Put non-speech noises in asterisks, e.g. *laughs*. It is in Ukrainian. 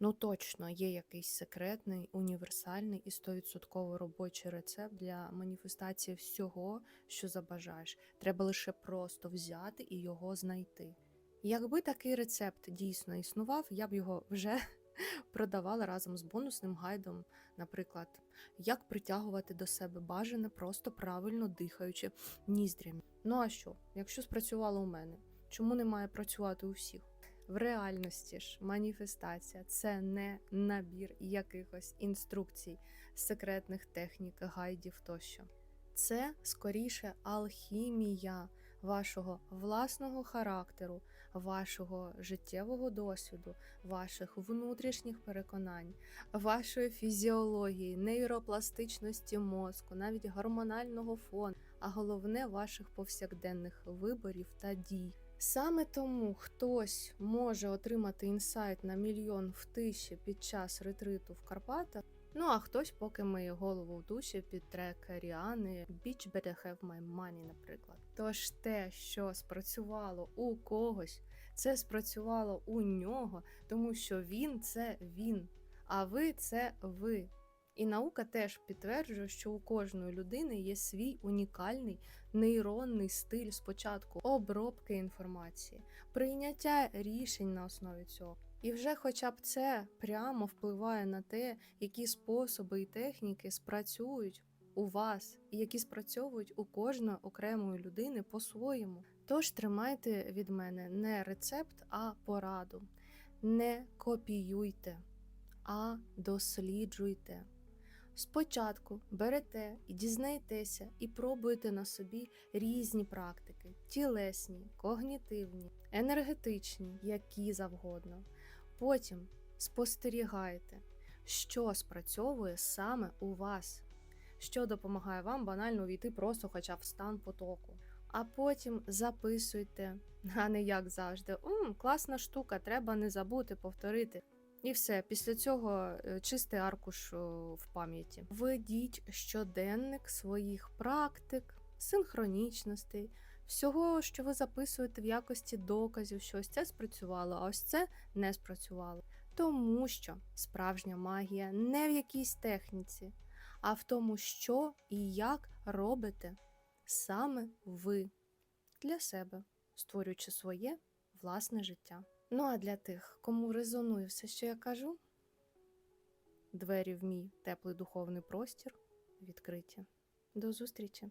Ну точно є якийсь секретний, універсальний і 100% робочий рецепт для маніфестації всього, що забажаєш. Треба лише просто взяти і його знайти. Якби такий рецепт дійсно існував, я б його вже *laughs* продавала разом з бонусним гайдом, наприклад, як притягувати до себе бажане, просто правильно дихаючи ніздрями. Ну а що, якщо спрацювало у мене, чому не має працювати у всіх? В реальності ж маніфестація це не набір якихось інструкцій, секретних технік, гайдів тощо. Це скоріше алхімія вашого власного характеру, вашого життєвого досвіду, ваших внутрішніх переконань, вашої фізіології, нейропластичності мозку, навіть гормонального фону, а головне ваших повсякденних виборів та дій. Саме тому хтось може отримати інсайт на мільйон в тиші під час ретриту в Карпатах. Ну а хтось поки миє голову в душі під трек Ріани Bitch better have my money, наприклад. Тож те, що спрацювало у когось, це спрацювало у нього, тому що він це він, а ви це ви. І наука теж підтверджує, що у кожної людини є свій унікальний нейронний стиль спочатку обробки інформації, прийняття рішень на основі цього. І вже хоча б це прямо впливає на те, які способи і техніки спрацюють у вас, які спрацьовують у кожної окремої людини по-своєму. Тож тримайте від мене не рецепт, а пораду. Не копіюйте, а досліджуйте. Спочатку берете і дізнаєтеся, і пробуєте на собі різні практики: тілесні, когнітивні, енергетичні, які завгодно. Потім спостерігайте, що спрацьовує саме у вас, що допомагає вам банально увійти просто хоча б в стан потоку. А потім записуйте, а не як завжди. «М, класна штука, треба не забути повторити. І все, після цього е, чистий аркуш в пам'яті. Ведіть щоденник своїх практик, синхронічностей, всього, що ви записуєте в якості доказів, що ось це спрацювало, а ось це не спрацювало. Тому що справжня магія не в якійсь техніці, а в тому, що і як робите саме ви для себе, створюючи своє власне життя. Ну а для тих, кому резонує все, що я кажу, двері в мій теплий духовний простір відкриті. До зустрічі!